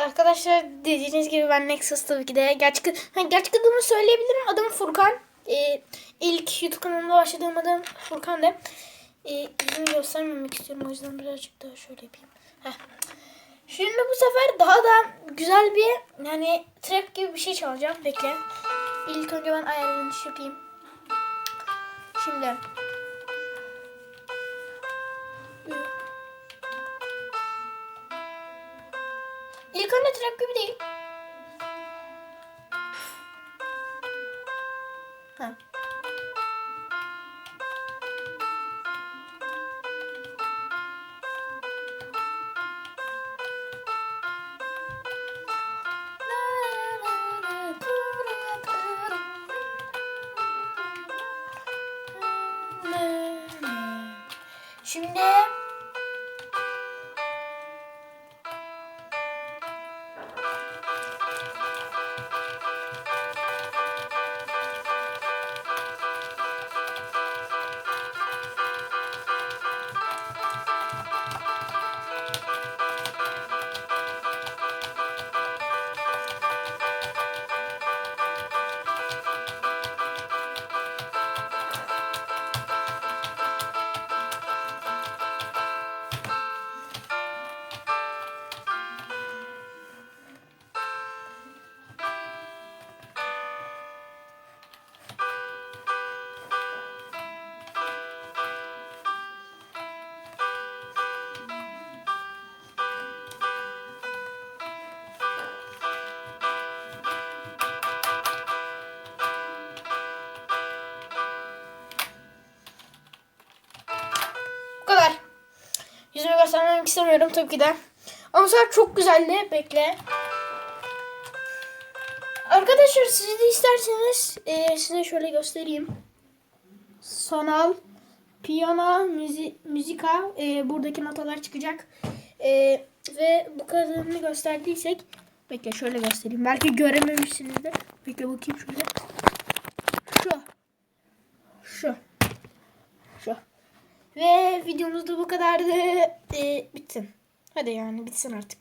Arkadaşlar dediğiniz gibi ben Nexus tabii ki de gerçek, ha, gerçek adımı söyleyebilirim. Adım Furkan. Ee, ilk YouTube kanalımda başladığım adım Furkan da. Ee, göstermemek istiyorum o yüzden birazcık daha şöyle yapayım. Heh. Şimdi bu sefer daha da güzel bir yani trap gibi bir şey çalacağım. Bekle. İlk önce ben ayarlarını yapayım. Şimdi. İlk önce trap gibi değil. Ha. Şimdi Yüzümü göstermek istemiyorum tabii ki de. Ama sonra çok güzeldi. Bekle. Arkadaşlar siz de isterseniz e, size şöyle göstereyim. Sonal, piyano, müzi, müzika e, buradaki notalar çıkacak. E, ve bu kadarını gösterdiysek bekle şöyle göstereyim. Belki görememişsinizdir. Bekle bakayım şöyle. Ve videomuz da bu kadardı. E, bitsin. Hadi yani bitsin artık.